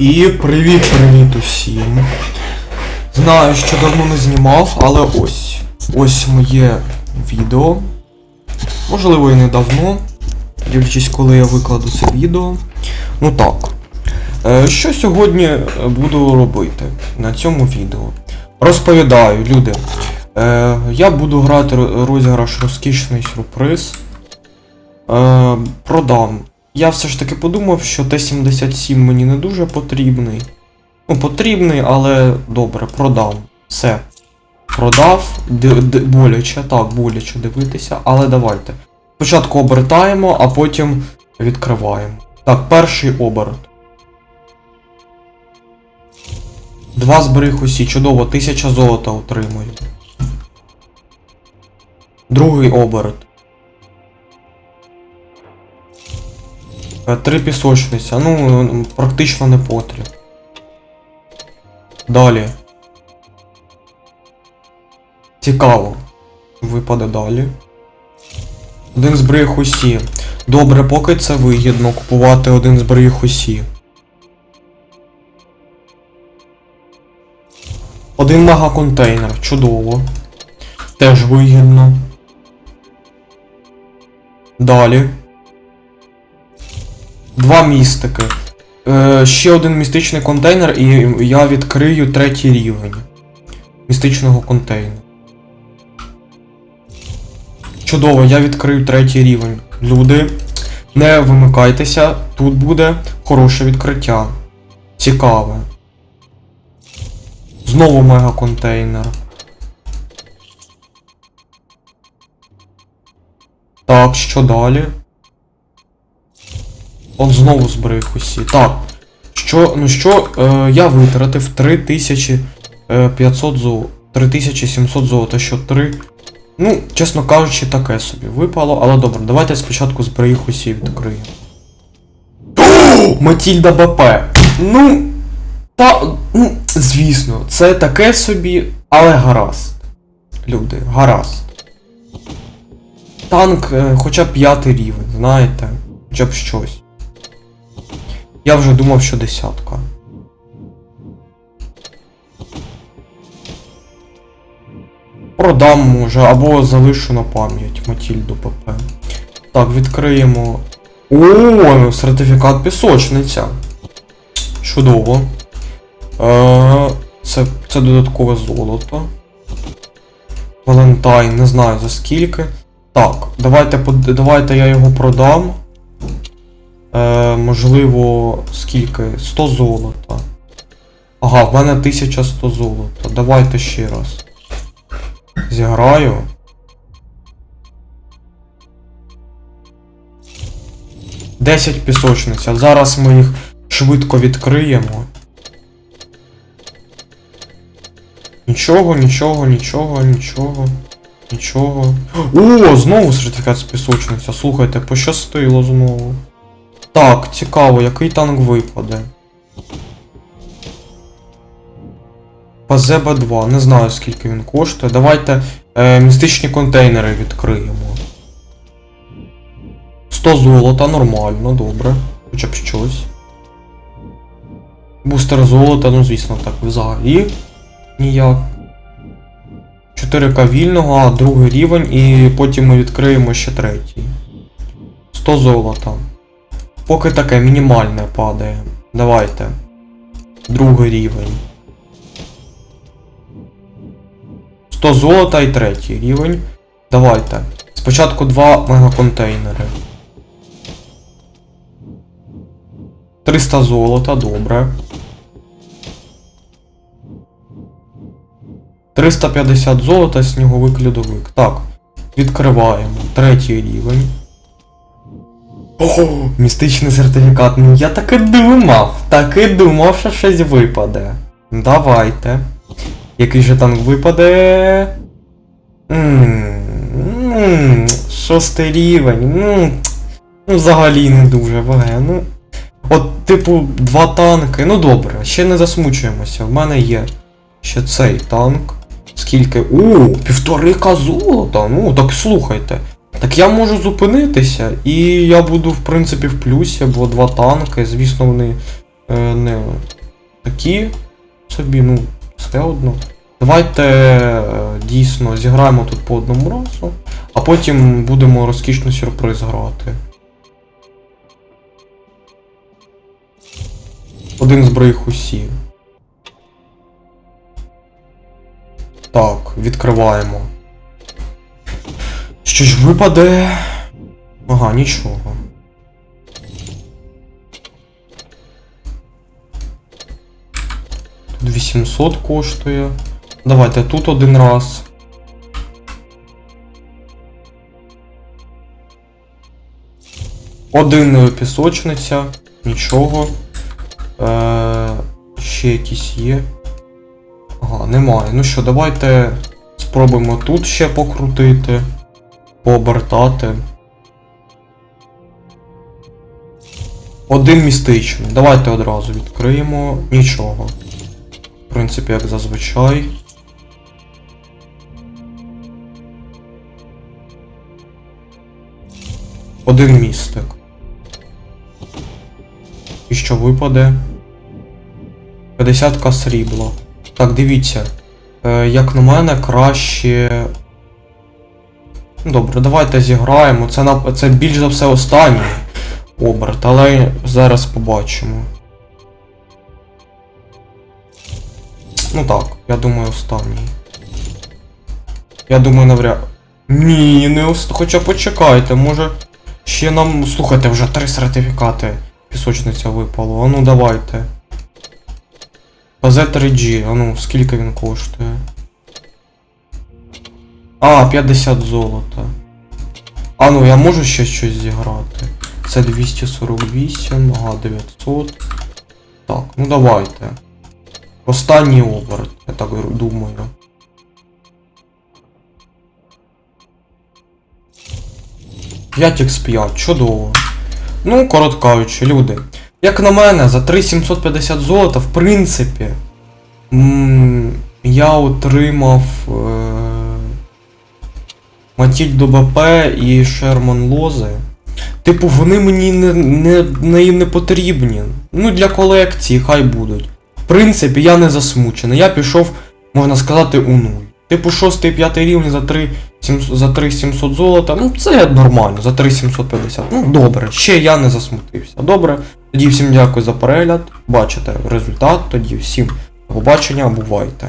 І привіт-привіт усім. Знаю, що давно не знімав, але ось. Ось моє відео. Можливо, і не давно. Дивлячись, коли я викладу це відео. Ну так. Е, Що сьогодні буду робити на цьому відео? Розповідаю, люди. Е, Я буду грати розіграш розкішний сюрприз. Е, Продам. Я все ж таки подумав, що Т-77 мені не дуже потрібний. Ну, потрібний, але добре, продам. Все. Продав. Д- д- боляче, так, боляче дивитися, але давайте. Спочатку обертаємо, а потім відкриваємо. Так, перший оберт. Два зберіг усі, чудово, тисяча золота отримую. Другий оберт. Три пісочниця, ну, практично не потріб. Далі. Цікаво. Випаде далі. Один зберіг усі. Добре, поки це вигідно купувати один зберіг усі. Один мегаконтейнер, чудово. Теж вигідно. Далі. Два містики. Е, ще один містичний контейнер, і я відкрию третій рівень містичного контейнеру. Чудово, я відкрию третій рівень. Люди, не вимикайтеся, тут буде хороше відкриття. Цікаве. Знову мегаконтейнер. Так, що далі? Он знову зберіг усі. Так. Що, ну що, е, я витратив 3500 золота. 3700 золота, що 3. Ну, чесно кажучи, таке собі випало, але добре, давайте спочатку зберіг усі відкриємо. Матільда БП. Ну. Та. Ну, звісно, це таке собі, але гаразд. Люди, гаразд. Танк, е, хоча б п'ятий рівень, знаєте, хоча б щось. Я вже думав, що десятка. Продам може, або залишу на пам'ять Матільду ПП. Так, відкриємо. О, сертифікат пісочниця. Чудово. Е, це, це додаткове золото. Валентайн, не знаю за скільки. Так, давайте, давайте я його продам. Е, можливо, скільки? 100 золота. Ага, в мене 1100 золота. Давайте ще раз. Зіграю. Десять пісочниць. А зараз ми їх швидко відкриємо. Нічого, нічого, нічого, нічого. Нічого. О, знову сертифікат з пісочниця. Слухайте, пощастило знову. Так, цікаво, який танк випаде. пзб 2 не знаю скільки він коштує. Давайте е, містичні контейнери відкриємо. 100 золота, нормально, добре. Хоча б щось. Бустер золота, ну звісно, так взагалі ніяк. 4К вільного, а другий рівень, і потім ми відкриємо ще третій. 100 золота. Поки таке мінімальне падає. Давайте. Другий рівень. 100 золота і третій рівень. Давайте. Спочатку два мегаконтейнери. 300 золота, добре. 350 золота, сніговик льодовик. Так. Відкриваємо. Третій рівень. О, містичний сертифікат. Ну я таки думав. Таки думав, що щось випаде. Давайте. Який же танк випаде? Ммм, шостий рівень. Ну, ну, взагалі не дуже ваге. Ну. От, типу, два танки. Ну добре, ще не засмучуємося. В мене є ще цей танк. Скільки. О, півторика золота. Ну, так слухайте. Так я можу зупинитися, і я буду, в принципі, в плюсі, бо два танки, звісно, вони е, не такі собі, ну, все одно. Давайте е, дійсно зіграємо тут по одному разу, а потім будемо розкішний сюрприз грати. Один збриг усі. Так, відкриваємо. Що ж випаде? Ага, нічого. Тут 800 коштує. Давайте тут один раз. Один пісочниця, нічого. Е, ще якісь є. Ага, немає. Ну що, давайте спробуємо тут ще покрутити, пообертати. Один містичний. Давайте одразу відкриємо. Нічого. В принципі, як зазвичай. Один містик. І що випаде? 50к срібла. Так, дивіться. Е, як на мене, краще. Добре, давайте зіграємо. Це, на... це більш за все останній оберт, але зараз побачимо. Ну так, я думаю, останній. Я думаю, навряд. Ні, не ост... Хоча почекайте, може. Ще нам. Слухайте, вже три сертифікати пісочниця випало. А ну давайте. Z3G, а ну, скільки він коштує? А, 50 золота. А ну, я можу ще щось зіграти. Це 248, ага, 900. Так, ну давайте. Останній оберт, я так думаю. X 5 чудово. Ну, коротко кажучи, люди. Як на мене, за 3750 золота, в принципі, я отримав е, Матільду БП і Шерман Лози. Типу, вони мені не, не, не, не потрібні. Ну, для колекції хай будуть. В принципі, я не засмучений. Я пішов, можна сказати, у нуль. Типу, 6-5 рівень за 3 700 за 3700 золота, ну це нормально, за 3750. Ну добре, ще я не засмутився. Добре. Тоді всім дякую за перегляд. Бачите результат. Тоді всім побачення, бувайте.